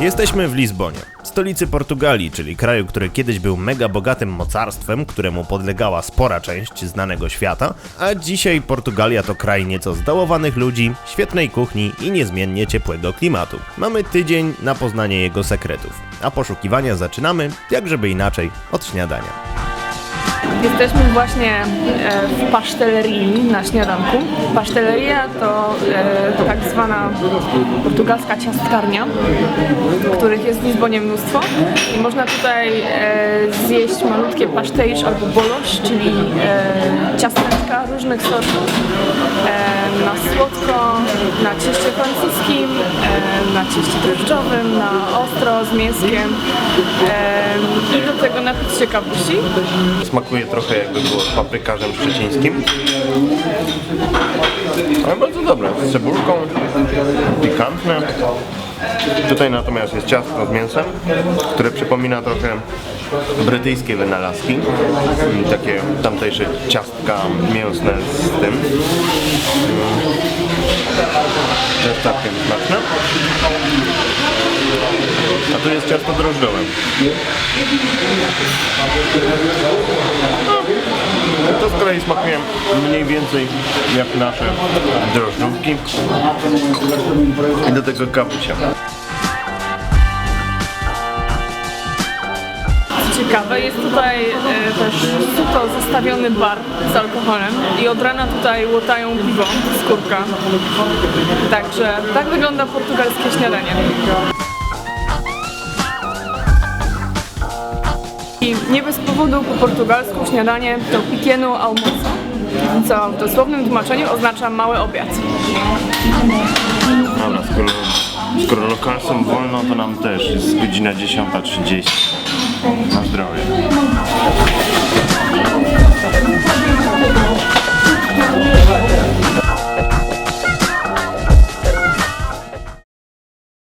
Jesteśmy w Lizbonie, stolicy Portugalii, czyli kraju, który kiedyś był mega bogatym mocarstwem, któremu podlegała spora część znanego świata, a dzisiaj Portugalia to kraj nieco zdołowanych ludzi, świetnej kuchni i niezmiennie ciepłego klimatu. Mamy tydzień na poznanie jego sekretów, a poszukiwania zaczynamy, jak żeby inaczej, od śniadania. Jesteśmy właśnie e, w pasztelerii na śniadanku. Paszteleria to e, tak zwana portugalska ciastkarnia, których jest w Lizbonie mnóstwo. I można tutaj e, zjeść malutkie pastéis albo bolos, czyli ciasteczka różnych sortów. Na słodko, na cieście francuskim, na cieście drożdżowym, na ostro z mięskiem napić się kawusi. Smakuje trochę jakby było z paprykarzem szczecińskim. Ale bardzo dobre, z cebulką, pikantne. Tutaj natomiast jest ciastko z mięsem, które przypomina trochę brytyjskie wynalazki. Mm, Takie tamtejsze ciastka mięsne z tym. Mm. Jest całkiem smaczne. A tu jest ciasto drożdżowe. To z kolei smakuje mniej więcej jak nasze drożdżówki. I do tego kapusia. Ciekawe, jest tutaj e, też suto zostawiony bar z alkoholem i od rana tutaj łotają piwo z kurka. Także tak wygląda portugalskie śniadanie. Nie bez powodu po portugalsku śniadanie to pequeno almoço, co w dosłownym tłumaczeniu oznacza mały obiad. Dobra, skoro, skoro lokalsom wolno, to nam też jest godzina 10.30. Na zdrowie.